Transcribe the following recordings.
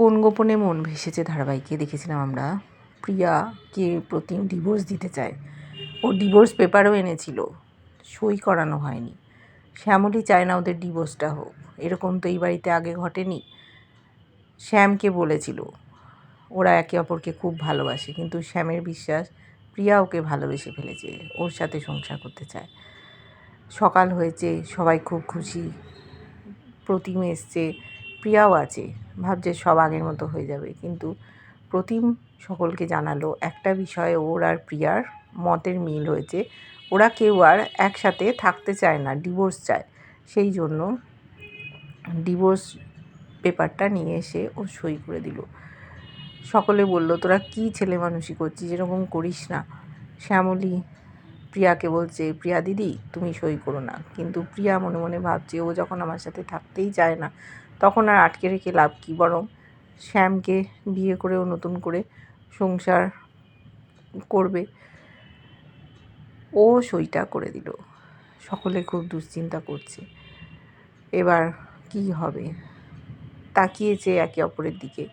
কোন গোপনে মন ভেসেছে ধারাবাহিকে দেখেছিলাম আমরা? প্রিয়াকে প্রতিম ডিভোর্স দিতে চায়। ও ডিভোর্স পেপারও এনেছিল। সই করানো হয়নি। শ্যামলী চায় না ওদের ডিভোর্সটা হোক। এরকম তো এই বাড়িতে আগে ঘটেনি। শ্যামকে বলেছিল, ওরা একে অপরকে খুব ভালোবাসে, কিন্তু শ্যামের বিশ্বাস প্রিয়া ওকে ভালোবেসে ফেলেছে। ওর সাথে সংসার করতে চায়। সকাল হয়েছে, সবাই খুব খুশি। প্রতিম এসছে প্রিয়াও আছে। ভাবছে সব আগের মতো হয়ে যাবে। কিন্তু প্রতিম সকলকে জানালো একটা বিষয়ে ওর আর প্রিয়ার মতের মিল হয়েছে। ওরা কেউ আর একসাথে থাকতে চায় না, ডিভোর্স চায়। সেই জন্য ডিভোর্স পেপারটা নিয়ে এসে ও সই করে দিল। সকলে বলল, তোরা কী ছেলে মানুষই করছিস? এরকম করিস না। শ্যামলী প্রিয়াকে বলছে, প্রিয়া দিদি, তুমি সই করো না। কিন্তু প্রিয়া মনে মনে ভাবছে, ও যখন আমার সাথে থাকতেই চায় না তখন আর আটকে রেখে লাভ কী? বরং শ্যামকে বিয়ে করেও নতুন করে সংসার করবে। ও সইটা করে দিল। সকলে খুব দুশ্চিন্তা করছে। এবার কি হবে? তাকিয়েছে একে অপরের দিকে।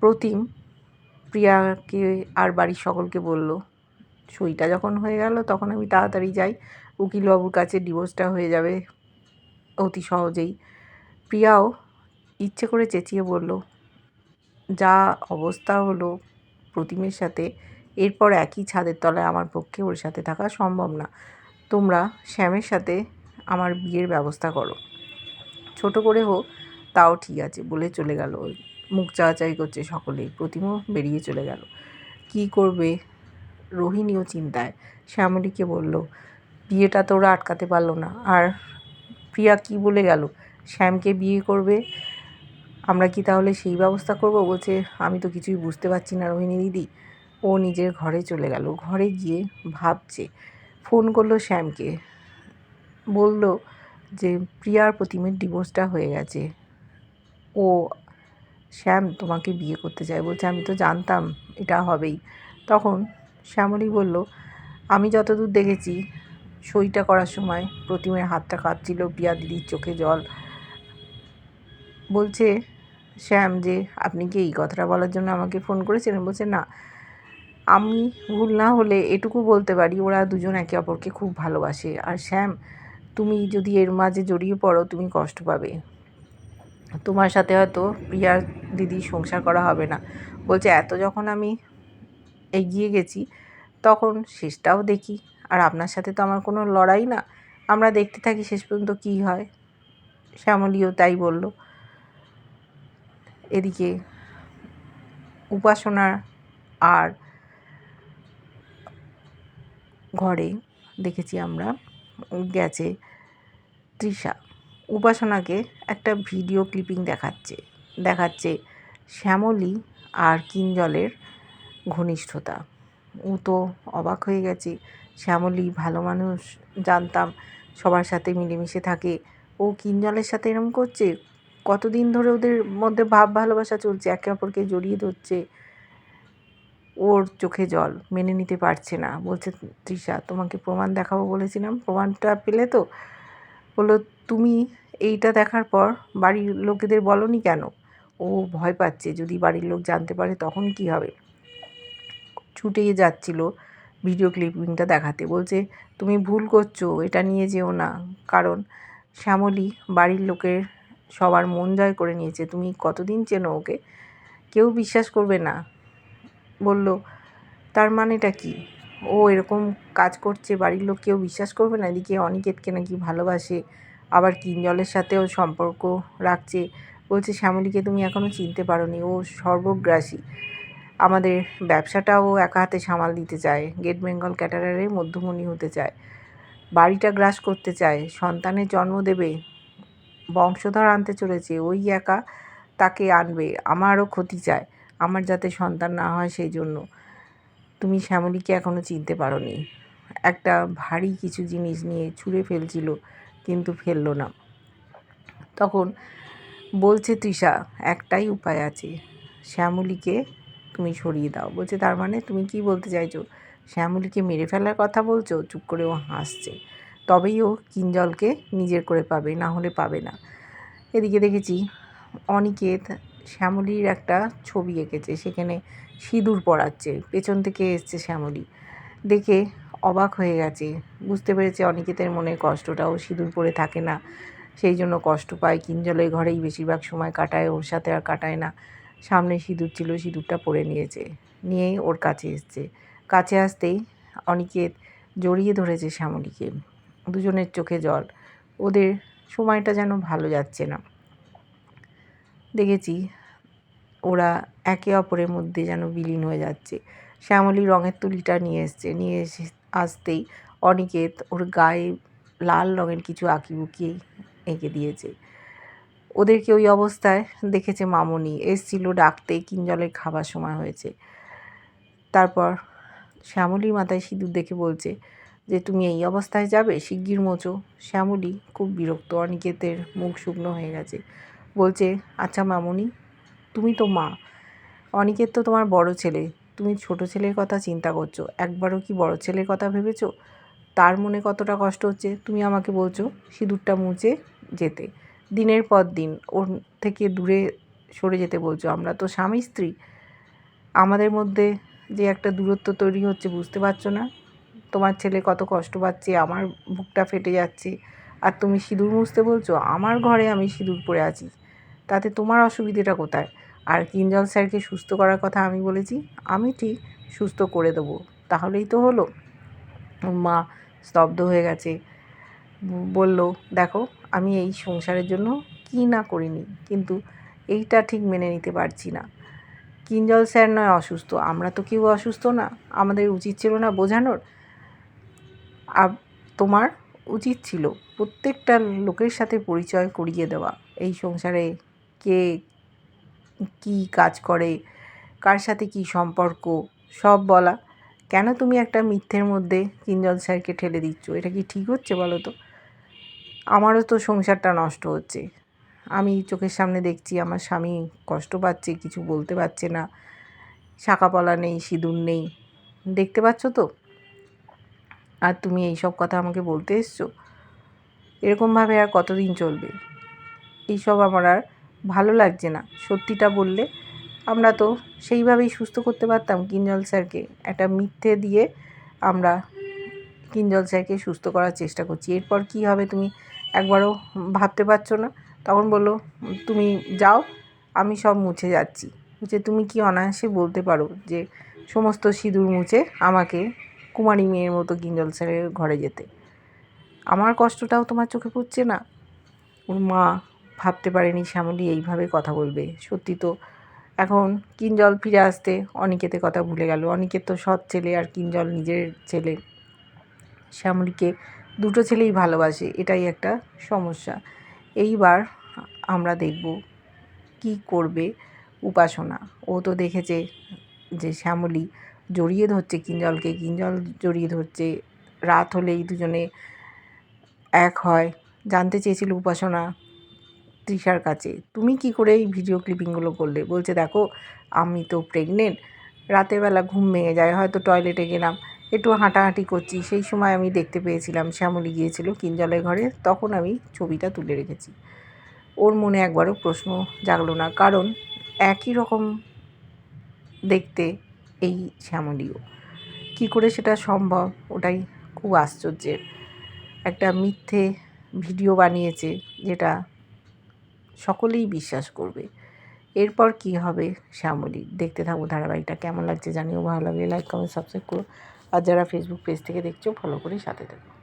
প্রতিম প্রিয়াকে আর বাড়ির সকলকে বলল, সইটা যখন হয়ে গেল, তখন আমি তাড়াতাড়ি যাই। উকিলবাবুর কাছে ডিভোর্সটা হয়ে যাবে অতি সহজেই। প্রিয়াও ইচ্ছে করে চেঁচিয়ে বলল, যা অবস্থা হলো প্রতিমের সাথে, এরপর একই ছাদের তলায় আমার পক্ষে ওর সাথে থাকা সম্ভব না। তোমরা শ্যামের সাথে আমার বিয়ের ব্যবস্থা করো। ছোট করে হোক, তাও ঠিক আছে, বলে চলে গেল। মুখ চাচাই করছে সকলেই। প্রতিমও বেরিয়ে চলে গেল। কি করবে? রোহিণীও চিন্তায়। শ্যামলীকে বলল, বিয়েটা তো ওরা আটকাতে পারল না। আর প্রিয়া কি বলে গেল? শ্যামকে বিয়ে করবে। আমরা কি তাহলে সেই ব্যবস্থা করব? বলছে, আমি তো কিছুই বুঝতে পারছি না রোহিণী দিদি। ও নিজের ঘরে চলে গেল। ঘরে গিয়ে ভাবছে, ফোন করল শ্যামকে। বলল যে, প্রিয়ার প্রতিমের ডিভোর্সটা হয়ে গেছে। ও, শ্যাম তোমাকে বিয়ে করতে চায়। বলছে, আমি তো জানতাম এটা হবেই। তখন শ্যামলী বলল, আমি যতদূর দেখেছি, সইটা করার সময় প্রতিমের হাতটা কাঁপছিল, প্রিয়া দিদির চোখে জল। বলছে, শ্যাম, যে আপনি কি এই কথাটা বলার জন্য আমাকে ফোন করেছিলেন? বলছে, না। আমি ভুল না হলে এটুকু বলতে পারি, ওরা দুজন একে অপরকে খুব ভালোবাসে। আর শ্যাম, তুমি যদি এর মাঝে জড়িয়ে পড়ো, তুমি কষ্ট পাবে। তোমার সাথে হয়তো প্রিয়ার দিদি সংসার করা হবে না। বলছে, এত যখন আমি এগিয়ে গেছি, তখন শেষটাও দেখি। আর আপনার সাথে তো আমার কোনো লড়াই না। আমরা দেখতে থাকি, শেষ পর্যন্ত কী হয়? শ্যামলীও তাই বলল। এদিকে উপাসনা আর ঘরে দেখেছি আমরা, গেছে তৃষা। উপাসনাকে একটা ভিডিও ক্লিপিং দেখাচ্ছে দেখাচ্ছে শ্যামলী আর কিঞ্জলের ঘনিষ্ঠতা। ও তো অবাক হয়ে গেছে, শ্যামলী ভালো মানুষ, জানতাম সবার সাথে মিলেমিশে থাকে। ও কিঞ্জলের সাথে এরম করছে কতদিন ধরে ওদের মধ্যে ভাব ভালোবাসা চলছে, একে অপরকে জড়িয়ে ধরছে, ওর চোখে জল মেনে নিতে পারছে না। বলছে, তৃষা, তোমাকে প্রমাণ দেখাবো বলেছিলাম। প্রমাণটা পেলে তো? বলল, তুমি এইটা দেখার পর বাড়ির লোকেদের বলনি কেন? ও ভয় পাচ্ছে, যদি বাড়ির লোক জানতে পারে তখন কি হবে? ছুটে যাচ্ছিল ভিডিও ক্লিপিংটা দেখাতে। বলছে, তুমি ভুল করছ, এটা নিয়ে যেও না। কারণ শ্যামলী বাড়ির লোকের সবার মন জয় করে নিয়েছে। তুমি কতদিন চেনো ওকে? কেউ বিশ্বাস করবে না। বলল, তার মানেটা কি? ও এরকম কাজ করছে, বাড়ির লোক কেউ বিশ্বাস করবে না? এদিকে অনিকেতকে নাকি ভালোবাসে, আবার কিঞ্জলের সাথেও সম্পর্ক রাখছে। বলছে, শ্যামলীকে তুমি এখনও চিনতে পারোনি, ও সর্বগ্রাসী। আমাদের ব্যবসাটাও একা হাতে সামাল দিতে চায় গেট বেঙ্গল ক্যাটারারে মধ্যমণি হতে চায়। বাড়িটা গ্রাস করতে চায়, সন্তানের জন্ম দেবে বংশধর আনতে চলেছে, ওই একা তাকে আনবে, আমারও ক্ষতি চায় আমার যাতে সন্তান না হয় সেই জন্য। তুমি শ্যামলীকে এখনও চিনতে পারোনি। একটা ভারী কিছু জিনিস নিয়ে ছুঁড়ে ফেলছিল, কিন্তু ফেলল না। তখন বলছে, তৃষা, একটাই উপায় আছে, শ্যামলীকে তুমি সরিয়ে দাও। বলছে, তার মানে তুমি কি বলতে চাইছো? শ্যামলীকে মেরে ফেলার কথা বলছো? চুপ করে ও হাসছে। তবেই ও কিঞ্জলকে নিজের করে পাবে, না হলে পাবে না। এদিকে দেখেছি অনিকেত শ্যামলীর একটা ছবি এঁকেছে, সেখানে সিঁদুর পড়াচ্ছে পেছন থেকে এসছে শ্যামলী। দেখে অবাক হয়ে গেছে, বুঝতে পেরেছে অনিকেতের মনে কষ্টটাও সিঁদুর পরে থাকে না, সেই জন্য কষ্ট পায় কিঞ্জলের ঘরেই বেশিরভাগ সময় কাটায়, ওর সাথে আর কাটায় না। সামনে সিঁদুর ছিল, সিঁদুরটা পরে নিয়েছে, নিয়েই ওর কাছে এসছে। কাছে আসতেই অনিকেত জড়িয়ে ধরেছে শ্যামলীকে। দুজনের চোখে জল। ওদের সময়টা যেন ভালো যাচ্ছে না। দেখেছি ওরা একে অপরের মধ্যে যেন বিলীন হয়ে যাচ্ছে। শ্যামলী রঙের তুলিটা নিয়ে এসছে। নিয়ে এসে আসতেই অনিকেত ওর গায়ে লাল রঙের কিছু আঁকিবুকি এঁকে দিয়েছে। ওদেরকে ওই অবস্থায় দেখেছে মামনি। এসছিল ডাকতে কিঞ্জলের খাবার সময় হয়েছে। তারপর শ্যামলীর মাথায় সিঁদুর দেখে বলছে যে তুমি এই অবস্থায় যাবে শিগগির মোচো শ্যামলী খুব বিরক্ত, অনিকেতের মুখ শুকনো হয়ে গেছে। বলছে আচ্ছা মামনি, তুমি তো মা। অনিকেত তো তোমার বড় ছেলে। তুমি ছোট ছেলের কথা চিন্তা করছ। একবারও কি বড় ছেলের কথা ভেবেছো? তার মনে কতটা কষ্ট হচ্ছে, তুমি আমাকে বলছো সিঁদুরটা মুছে যেতে। দিনের পর দিন ওর থেকে দূরে সরে যেতে বলছো। আমরা তো স্বামী স্ত্রী। আমাদের মধ্যে যে একটা দূরত্ব তৈরি হচ্ছে বুঝতে পারছ না? তোমার ছেলে কত কষ্ট পাচ্ছে, আমার বুকটা ফেটে যাচ্ছে। আর তুমি সিঁদুর মুছতে বলছো, আমার ঘরে আমি সিঁদুর পরে আছি। তাতে তোমার অসুবিধেটা কোথায়? আর কিঞ্জল স্যারকে সুস্থ করার কথা আমি বলেছি, আমি ঠিক সুস্থ করে দেবো। তাহলেই তো হলো। মা স্তব্ধ হয়ে গেছে। বলল, দেখো, আমি এই সংসারের জন্য কী না করিনি, কিন্তু এইটা ঠিক মেনে নিতে পারছি না। কিঞ্জল স্যার নয় অসুস্থ, আমরা তো কেউ অসুস্থ না। আমাদের উচিত ছিল না বোঝানোর। তোমার উচিত ছিল প্রত্যেকটা লোকের সাথে পরিচয় করিয়ে দেওয়া। এই সংসারে কে কী কাজ করে, কার সাথে কী সম্পর্ক, সব বলা। কেন তুমি একটা মিথ্যের মধ্যে কিঞ্জল স্যারকে ঠেলে দিচ্ছ? এটা কি ঠিক হচ্ছে বলো তো? আমারও তো সংসারটা নষ্ট হচ্ছে। আমি চোখের সামনে দেখছি, আমার স্বামী কষ্ট পাচ্ছে, কিছু বলতে পারছে না। পলা নেই, সিঁদুর নেই। দেখতে পাচ্ছ তো? আর তুমি এই সব কথা আমাকে বলতে এসছো? এরকমভাবে আর কতদিন চলবে? এইসব আমার আর ভালো লাগছে না। সত্যিটা বললে আমরা তো সেইভাবেই সুস্থ করতে পারতাম কিঞ্জল স্যারকে। একটা মিথ্যে দিয়ে আমরা কিঞ্জল স্যারকে সুস্থ করার চেষ্টা করছি। এরপর কি হবে তুমি একবারও ভাবতে পারছ না? তখন বলল, তুমি যাও, আমি সব মুছে যাচ্ছি। যে তুমি কি অনায়াসে বলতে পারো যে সমস্ত সিঁদুর মুছে আমাকে কুমারী মেয়ের মতো কিঞ্জল স্যারের ঘরে যেতে। আমার কষ্টটাও তোমার চোখে পড়ছে না? ওর মা ভাবতে পারেনি শ্যামলী এইভাবে কথা বলবে। সত্যি তো, এখন কিঞ্জল ফিরে আসতে অনিকেতে কথা ভুলে গেল। অনিকেত তো সৎ ছেলে আর কিঞ্জল নিজের ছেলে। শ্যামলীকে দুটো ছেলেই ভালোবাসে, এটাই একটা সমস্যা। এইবার আমরা দেখব কি করবে উপাসনা। ও তো দেখেছে যে শ্যামলী জড়িয়ে ধরছে, কিঞ্জলকে। কিঞ্জল জড়িয়ে ধরছে। রাত হলেই দুজনে এক হয়। জানতে চেয়েছিল উপাসনা তৃষার কাছে। তুমি কি করে এই ভিডিও ক্লিপিংগুলো করলে? বলছে, দেখো, আমি তো প্রেগনেন্ট রাতের বেলা ঘুম ভেঙে যায়, হয়তো টয়লেটে গেলাম। একটু হাঁটাহাঁটি করছি। সেই সময় আমি দেখতে পেয়েছিলাম, শ্যামলী গিয়েছিল কিঞ্জলের ঘরে। তখন আমি ছবিটা তুলে রেখেছি। ওর মনে একবারও প্রশ্ন জাগলো না। কারণ একই রকম দেখতে এই শ্যামলীও। কি করে সেটা সম্ভব? ওটাই খুব আশ্চর্যের। একটা মিথ্যে ভিডিও বানিয়েছে যেটা সকলেই বিশ্বাস করবে। এরপর কি হবে শ্যামলী? দেখতে থাকব ধারাবাহিকটা। কেমন লাগছে জানিও? ভালো লাগলে লাইক কমেন্ট সাবস্ক্রাইব করো। আর যারা ফেসবুক পেজ থেকে দেখছ ফলো করে সাথে থাকো।